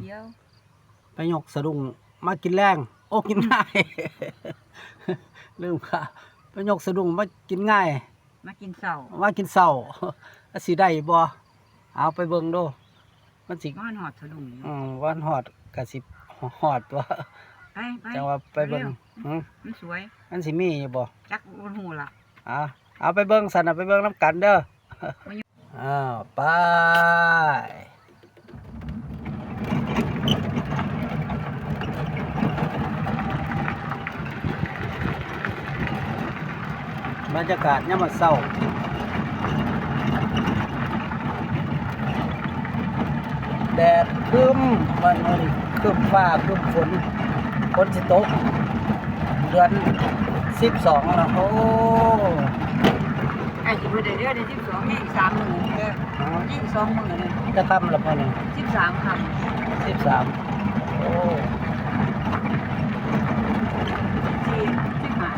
เดียวไปยกสะดุ้งมากินแรงโอ้กินง่าย ลืมค่ะไปยกสะดุ้งมากินง่าย มากินเช้ามากินเศร้าสิได้บ่เอาไปเบิ่งดูมันสินอนหอดสะดุ้งอยู่อืมวันฮอดก็สิฮอดตัวไปไปจังว่าไปเบิ่งอืมมันสวยมันสิมีอยู่บ่จักบนหูล่ะเอาเอาไปเบิ่งสันเอาไปเบิ่งน้ำกันเด้อมาอยู่อ้าวไป บรรยากาศยามมื้อเช้าแดดครึ้มวันนี้ครึ้มฟ้าครึ้มฝนฝนสิตกเดือนสิบสองแล้วโอ้ไอ้ที่บ่ได้เดือนที่สิบสองนี่อีกสามหมื่นเด้อนี่อีกสองหมื่นเลยจะทำละพอนี่สิบสามคสิบสามโอ้ำสี่สิบห้า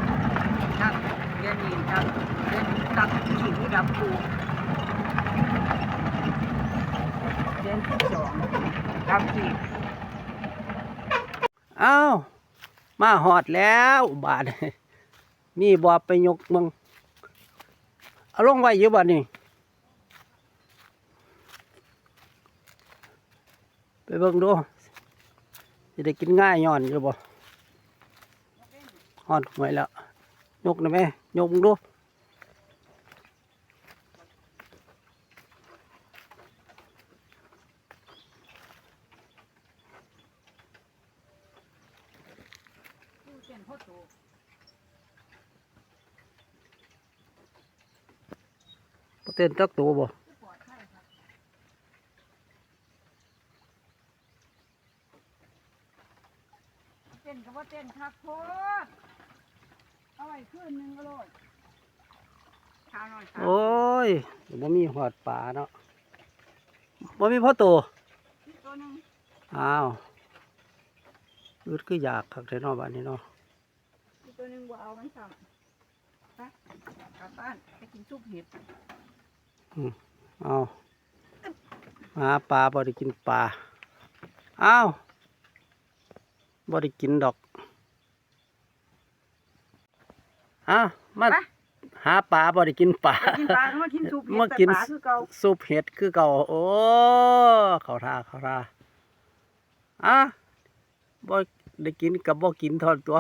ตั้งเดือนนี้ตั้งเดือนตั้ง ขี่ผู้ดับปูเดือนที่สองดับขี่อ้าวมาหอดแล้วบาดนี่บอไปยกมึงเอาลงไว้อยู่บ่นี่ไปเบิ่งดูจะได้กินง่ายย้อนอยู่บ่หอดหวยแล้ว ยกได้ไหมยกมึงดู นพ่อโตบ่เต้นจักตัวบ่เต้นก็ว่าเต้นคักโคตรเอาไว้คืนหนึงก็โลดเช้าหน่อยเช้าโอ้ยบ่มีหอดป่าเนาะบ่มีพ่อโตอีกตัวหนึงอ้าวอึดคืออยากคักแท้เนาะบ้านนี้เนาะอีก ตัวหนึงบ่เอามันซ้ำไปกลับบ้านไปกินซุปเห็ดเอาหาปลาบ่ได้กินปลาอ้าวบ่ได้กินดอกอ้าวมาไปหาปลาบ่ได้กินปลา ไปกินปลาก็มากินซุปเห็ดมาแต่กินปลาคือเก่าซุปเห็ดคือเก่าโอ้เขาท่าเขาท่าอะบ่ได้กินกับบ่กินทอดตัว